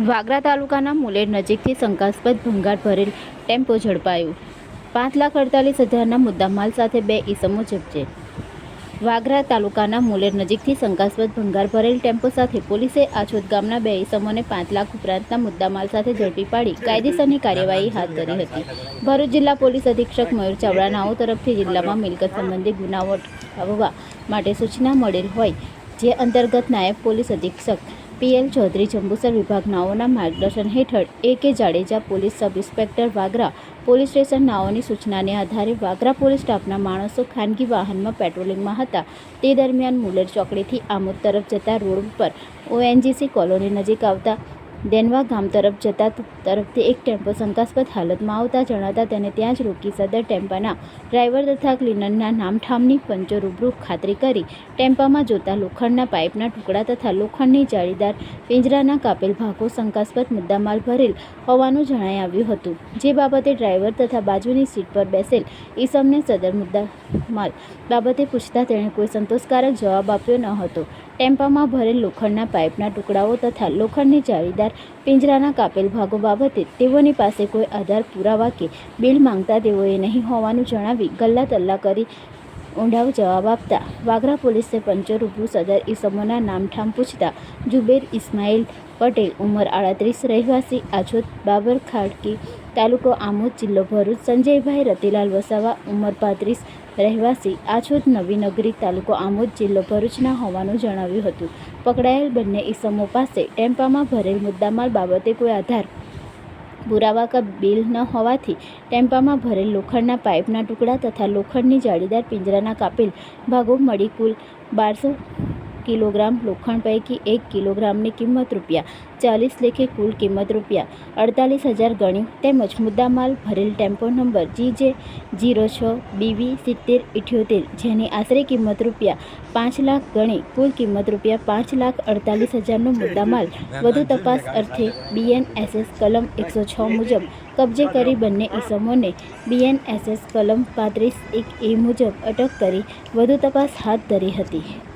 વાગરા તાલુકાના મુલેર નજીકથી શંકાસ્પદ ભંગાર ભરેલ ટેમ્પો ઝડપાયું. પાંચ લાખ અડતાલીસ હજારના મુદ્દામાલ સાથે બે ઈસમો જપ્તે વાગરા તાલુકાના મુલેર નજીકથી શંકાસ્પદ ભંગાર ભરેલ ટેમ્પો સાથે પોલીસે આછોદ ગામના બે ઈસમોને પાંચ લાખ ઉપરાંતના મુદ્દામાલ સાથે ઝડપી પાડી કાયદેસરની કાર્યવાહી હાથ ધરી હતી. ભરૂચ જિલ્લા પોલીસ અધિક્ષક મયુર ચાવડાનાઓ તરફથી જિલ્લામાં મિલકત સંબંધી ગુનાઓ અટકાવવા માટે સૂચના મળેલ હોય, જે અંતર્ગત નાયબ પોલીસ અધિક્ષક પીએલ ચૌધરી જંબુસર વિભાગ નાઓના માર્ગદર્શન હેઠળ A K Jadeja police sub inspector Vagra police station નાઓની સૂચનાને આધારે વાગરા પોલીસ સ્ટાફના માણસો ખાનગી વાહનમાં પેટ્રોલિંગમાં હતા. તે દરમિયાન મુલેર ચોકડીથી આમોદ તરફ જતા રોડ ઉપર ઓએનજીસી કોલોની નજીક આવતા દેનવા ગામ તરફ જતા તરફથી એક ટેમ્પો શંકાસ્પદ હાલતમાં આવતા જણાતા તેને ત્યાં જ રોકી સદર ટેમ્પાના ડ્રાઈવર તથા ક્લીનરના નામઠામની પંચો રૂબરૂ ખાતરી કરી ટેમ્પામાં જોતા લોખંડના પાઇપના ટુકડા તથા લોખંડની જાળીદાર પિંજરાના કાપેલ ભાગો શંકાસ્પદ મુદ્દામાલ ભરેલ હોવાનું જણાઈ આવ્યું હતું. જે બાબતે ડ્રાઈવર તથા બાજુની સીટ પર બેસેલ ઈસમને સદર મુદ્દામાલ બાબતે પૂછતા તેણે કોઈ સંતોષકારક જવાબ આપ્યો ન હતો. ટેમ્પામાં ભરેલ લોખંડના પાઇપના ટુકડાઓ તથા લોખંડની જાળીદાર પિંજરાના કાપેલ ભાગો બાબતે તેઓની પાસે કોઈ આધાર પુરાવા કે બિલ માંગતા તેઓએ નહીં હોવાનું જણાવી ગલ્લા તલ્લા કરી ઊંડાવ જવાબ આપતા વાગરા પોલીસે પંચર રૂબરૂ સદર ઇસમોના નામઠામ પૂછતા જુબેર ઇસ્માઇલ પટેલ ઉંમર આડત્રીસ, રહેવાસી આછોદ બાબર ખાડકી તાલુકો આમોદ જિલ્લો ભરૂચ, સંજયભાઈ રતિલાલ વસાવા, ઉંમર પાંત્રીસ, રહેવાસી, આછોદ નવીનગરી તાલુકો આમોદ જિલ્લો ભરૂચના હોવાનું જણાવ્યું હતું. પકડાયેલ બંને ઈસમો પાસે ટેમ્પામાં ભરેલ મુદ્દામાલ બાબતે કોઈ આધાર પુરાવા કે બિલ ન હોવાથી ટેમ્પામાં ભરેલ લોખંડના પાઇપના ટુકડા તથા લોખંડની જાળીદાર પિંજરાના કાપેલ ભાગો મળી કુલ બારસો કિલોગ્રામ લોખંડ પૈકી એક કિલોગ્રામની કિંમત રૂપિયા. ચાલીસ લેખે કુલ કિંમત રૂપિયા. અડતાલીસ હજાર ગણી તેમજ મુદ્દામાલ ભરેલ ટેમ્પો નંબર જી જે જીરો છ બીવી સિત્તેર ઇઠ્યોતેર જેની આશરે કિંમત રૂપિયા પાંચ લાખ ગણી કુલ કિંમત રૂપિયા પાંચ લાખ અડતાલીસ હજારનો મુદ્દામાલ. વધુ તપાસ અર્થે બીએનએસએસ કલમ એકસો છ મુજબ કબજે કરી બંને ઈસમોને બીએનએસએસ કલમ પાંત્રીસ એક એ મુજબ અટક કરી વધુ તપાસ હાથ ધરી હતી.